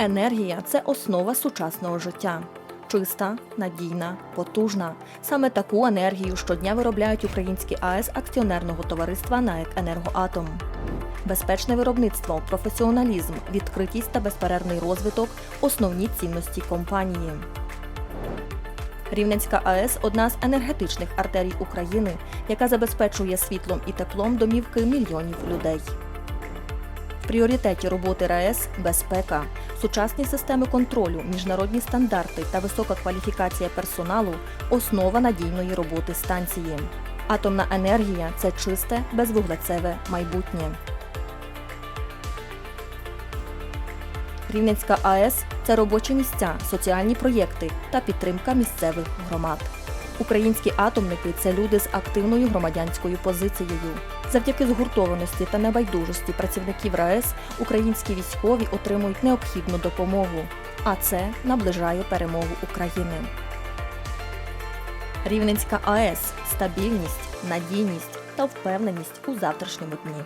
Енергія це основа сучасного життя. Чиста, надійна, потужна. Саме таку енергію щодня виробляють українські АЕС акціонерного товариства НАЕК «Енергоатом». Безпечне виробництво, професіоналізм, відкритість та безперервний розвиток основні цінності компанії. Рівненська АЕС одна з енергетичних артерій України, яка забезпечує світлом і теплом домівки мільйонів людей. Пріоритеті роботи РаЕС безпека, сучасні системи контролю, міжнародні стандарти та висока кваліфікація персоналу основа надійної роботи станції. Атомна енергія це чисте, безвуглецеве майбутнє. Рівненська АЕС це робочі місця, соціальні проєкти та підтримка місцевих громад. Українські атомники це люди з активною громадянською позицією. Завдяки згуртованості та небайдужості працівників РаЕС українські військові отримують необхідну допомогу, а це наближає перемогу України. Рівненська АЕС стабільність, надійність та впевненість у завтрашньому дні.